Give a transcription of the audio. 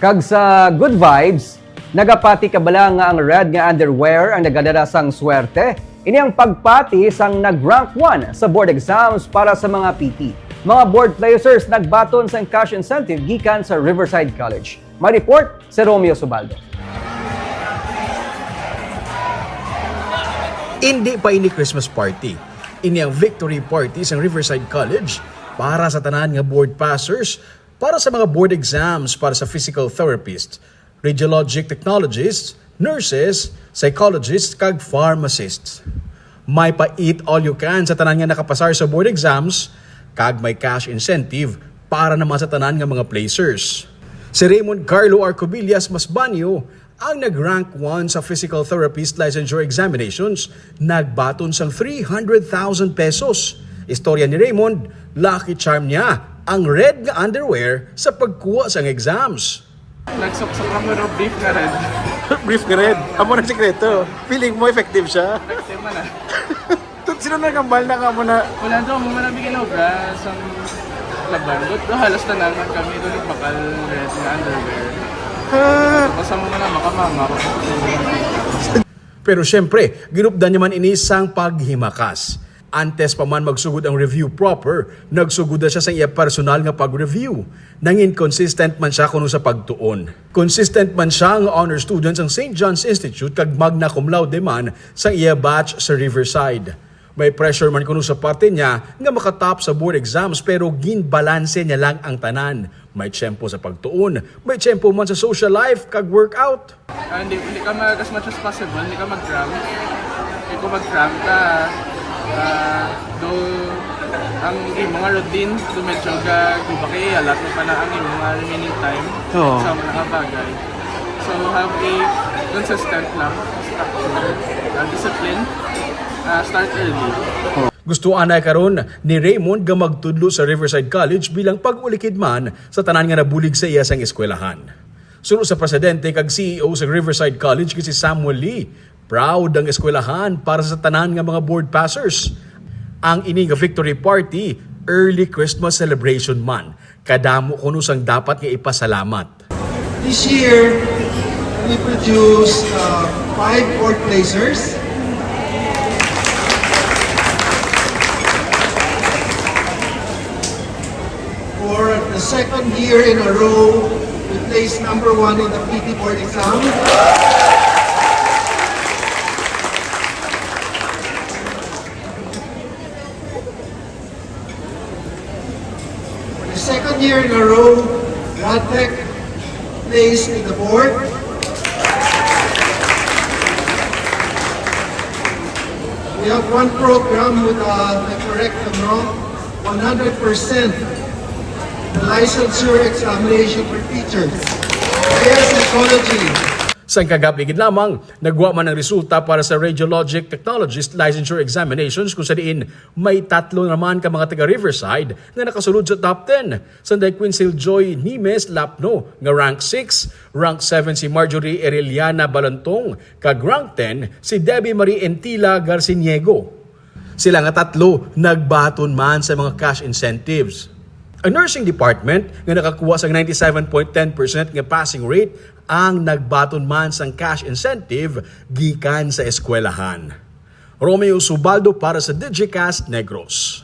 Kag sa good vibes, nagapati kabala nga ang red nga underwear ang nagadala sang swerte. Ini ang pagpati sang nag-rank 1 sa board exams para sa mga PT. Mga board placers nagbaton sang cash incentive gikan sa Riverside College. May report si Romeo Subaldo. Hindi pa ini Christmas party. Ini ang victory party sa Riverside College para sa tanan nga board passers, para sa mga board exams, para sa physical therapists, radiologic technologists, nurses, psychologists, kag pharmacists. May pa-eat all you can sa tanan nga nakapasar sa board exams, kag may cash incentive para naman sa tanan nga mga placers. Si Raymond Carlo Arcobillas Masbanyo ang nag-rank 1 sa Physical Therapist Licensure Examinations, nagbaton sang 300,000 pesos. Istorya ni Raymond, lucky charm niya ang red nga underwear sa pagkuha sang exams. Nagsuksak lang mo ng beef na red. Brief ka rin. Amo na sikreto. Feeling mo effective siya. Tema na. Sino na kambal na ka mo na Wala doon, mo manabigin ng bra sa laban. Doon halos na naman kami doon bakal red na underwear. Basta mo na makamama. Pero syempre, ginupdan niya man ini sang paghimakas. Antes pa man magsugod ang review proper, nagsugod na siya sa iya personal nga pag-review. Nangin consistent man siya kuno sa pagtuon. Consistent man siya nga honor student sa St. John's Institute kag magna cum laude man sa iya batch sa Riverside. May pressure man kuno sa parte niya nga makatop sa board exams pero ginbalanse niya lang ang tanan. May tiyempo sa pagtuon, may tiyempo man sa social life kag workout. Ah, hindi, hindi ka mag, as much as possible, hindi ka mag-cram. Hindi ko mag-cram ka, ah, do, ang mga routine, do medyo ka kubaki, alat mo pa na ang mga remaining time Oo. sa mga bagay. So, have a consistent lang, structure, uh, discipline, uh, start early. Gusto anay karon ni Raymond nga magtudlo sa Riverside College bilang pag-ulikid man sa tanan nga nabulig sa iya sang eskwelahan. Sunod sa presidente kag CEO sa Riverside College kasi Samuel Lee, proud ang eskwelahan para sa tanan nga mga board passers. Ang ini nga victory party, early Christmas celebration man. Kadamo kuno sang dapat nga ipasalamat. This year, we produced uh, five fourth placers. For the second year in a row, we placed number one in the PT board exam. Second year in a row, RadTech placed in the board. We have one program with, uh, the correct wrong, 100% the licensure examination for teachers. Higher psychology. Sa kagapigid lamang, nagwa man ang resulta para sa Radiologic Technologist Licensure Examinations kung sa diin may tatlo naman ka mga taga Riverside na nakasulod sa top 10. Sanday Quincy Joy Nimes Lapno nga rank 6, rank 7 si Marjorie Ereliana Balantong, kag rank 10 si Debbie Marie Entila Garciniego. Sila nga tatlo nagbaton man sa mga cash incentives. Ang nursing department nga nakakuha sa 97.10% nga passing rate ang nagbaton man sang cash incentive gikan sa eskwelahan. Romeo Subaldo para sa Digicast Negros.